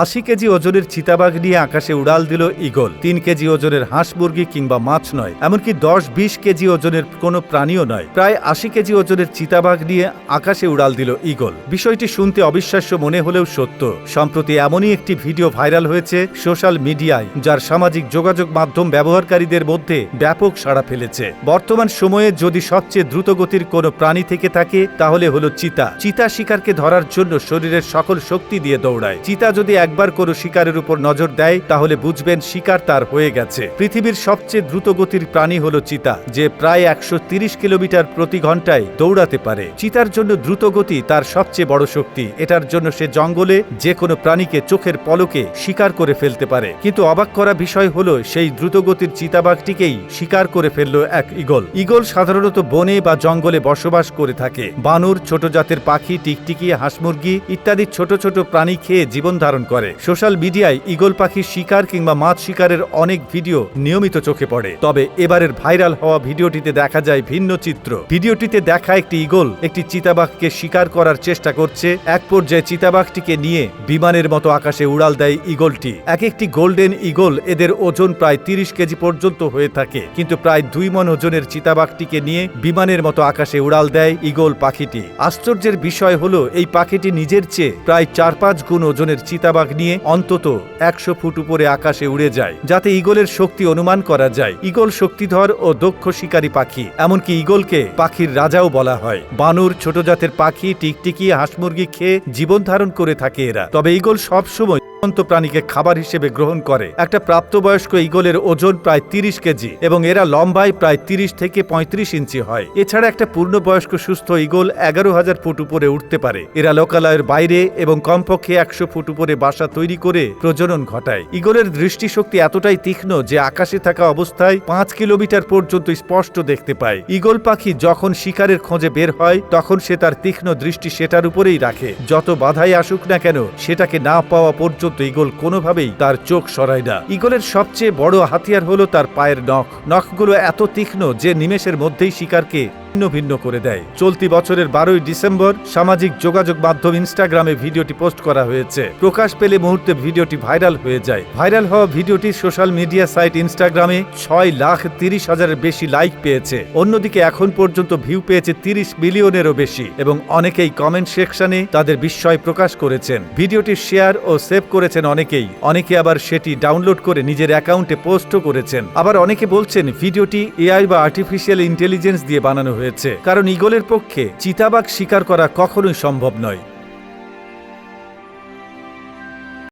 আশি কেজি ওজনের চিতাবাঘ নিয়ে আকাশে উড়াল দিল ইগল তিন কেজি ওজনের হাঁস মুরগি কিংবা মাছ নয়, এমনকি দশ বিশ কেজি ওজনের কোনো প্রাণীও নয়। প্রায় আশি কেজি ওজনের চিতাবাঘ নিয়ে আকাশে উড়াল দিল ইগল বিষয়টি শুনতে অবিশ্বাস্য মনে হলেও সত্য। সম্প্রতি এমনই একটি ভিডিও ভাইরাল হয়েছে সোশ্যাল মিডিয়ায়, যার সামাজিক যোগাযোগ মাধ্যম ব্যবহারকারীদের মধ্যে ব্যাপক সাড়া ফেলেছে। বর্তমান সময়ে যদি সবচেয়ে দ্রুতগতির কোনো প্রাণী থেকে থাকে, তাহলে হলো চিতা। চিতা শিকারকে ধরার জন্য শরীরের সকল শক্তি দিয়ে দৌড়ায়। চিতা যদি একবার কোনো শিকারের উপর নজর দেয়, তাহলে বুঝবেন শিকার তার হয়ে গেছে। পৃথিবীর সবচেয়ে দ্রুতগতির প্রাণী হলো চিতা, যে প্রায় একশো কিলোমিটার প্রতি ঘন্টায় দৌড়াতে পারে। চিতার জন্য দ্রুতগতি তার সবচেয়ে বড় শক্তি। এটার জন্য সে জঙ্গলে যে কোনো প্রাণীকে চোখের পলকে শিকার করে ফেলতে পারে। কিন্তু অবাক করা বিষয় হলো, সেই দ্রুতগতির চিতাবাঘটিকেই শিকার করে ফেলল এক ইগল ইগল সাধারণত বনে বা জঙ্গলে বসবাস করে থাকে। বানর, ছোট জাতের পাখি, টিকটিকি হাঁসমুরগি ইত্যাদি ছোট ছোট প্রাণী খেয়ে জীবন ধারণ করে। সোশ্যাল মিডিয়ায় ইগল পাখির শিকার কিংবা মাছ শিকারের অনেক ভিডিও নিয়মিত চোখে পড়ে। তবে এবারের ভাইরাল হওয়া ভিডিওটিতে দেখা যায় ভিন্ন চিত্র। ভিডিওটিতে দেখা একটি ইগল একটি চিতাবাঘকে শিকার করার চেষ্টা করছে। এক পর্যায়ে চিতাবাঘটিকে নিয়ে বিমানের মতো আকাশে উড়াল দেয় ইগলটি এক একটি গোল্ডেন ইগল এদের ওজন প্রায় তিরিশ কেজি পর্যন্ত হয়ে থাকে। কিন্তু প্রায় দুই মন ওজনের চিতাবাঘটিকে নিয়ে বিমানের মতো আকাশে উড়াল দেয় ইগল পাখিটি। আশ্চর্যের বিষয় হলো, এই পাখিটি নিজের চেয়ে প্রায় চার পাঁচ গুণ ওজনের চিতাবাঘ নিয়ে অন্তত একশো ফুট উপরে আকাশে উড়ে যায়, যাতে ইগলের শক্তি অনুমান করা যায়। ইগল শক্তিধর ও দক্ষ শিকারী পাখি, এমনকি ইগলকে পাখির রাজাও বলা হয়। বানর ছোট জাতের পাখি টিকটিকি হাঁসমুরগি খেয়ে জীবন ধারণ করে থাকে এরা। তবে ইগল সবসময় জীবন্ত প্রাণীকে খাবার হিসেবে গ্রহণ করে। একটা প্রাপ্তবয়স্ক ইগলের ওজন প্রায় তিরিশ কেজি এবং এরা লম্বায় প্রায় তিরিশ থেকে পঁয়ত্রিশ ইঞ্চি হয়। এছাড়া একটা পূর্ণবয়স্ক সুস্থ ইগল এগারো হাজার ফুট উপরে উঠতে পারে। এরা লোকালয়ের বাইরে এবং কমপক্ষে একশো ফুট উপরে বাসা তৈরি করে প্রজনন ঘটায়। ইগলের দৃষ্টিশক্তি এতটাই তীক্ষ্ণ যে আকাশে থাকা অবস্থায় পাঁচ কিলোমিটার পর্যন্ত স্পষ্ট দেখতে পায়। ইগল পাখি যখন শিকারের খোঁজে বের হয়, তখন সে তার তীক্ষ্ণ দৃষ্টি সেটার উপরেই রাখে। যত বাধাই আসুক না কেন, সেটাকে না পাওয়া পর্যন্ত ইগল কোনোভাবেই তার চোখ সরায় না। ইগলের সবচেয়ে বড় হাতিয়ার হলো তার পায়ের নখ। নখগুলো এত তীক্ষ্ণ যে নিমেষের মধ্যেই শিকারকে ভিন্ন ভিন্ন করে দেয়। চলতি বছরের বারোই ডিসেম্বর সামাজিক যোগাযোগ মাধ্যম ইনস্টাগ্রামে ভিডিওটি পোস্ট করা হয়েছে। প্রকাশ পেলে মুহূর্তে ভিডিওটি ভাইরাল হয়ে যায়। ভাইরাল হওয়া ভিডিওটি সোশ্যাল মিডিয়া সাইট ইনস্টাগ্রামে ছয় লাখ তিরিশ হাজারের বেশি লাইক পেয়েছে। অন্যদিকে এখন পর্যন্ত ভিউ পেয়েছে তিরিশ মিলিয়নেরও বেশি এবং অনেকেই কমেন্ট সেকশনে তাদের বিস্ময় প্রকাশ করেছেন। ভিডিওটি শেয়ার ও সেভ করেছেন অনেকেই। অনেকে আবার সেটি ডাউনলোড করে নিজের অ্যাকাউন্টে পোস্টও করেছেন। আবার অনেকে বলছেন, ভিডিওটি এআই বা আর্টিফিশিয়াল ইন্টেলিজেন্স দিয়ে বানানো হয়েছে। কারণ ইগলের পক্ষে চিতাবাঘ শিকার করা কখনোই সম্ভব নয়।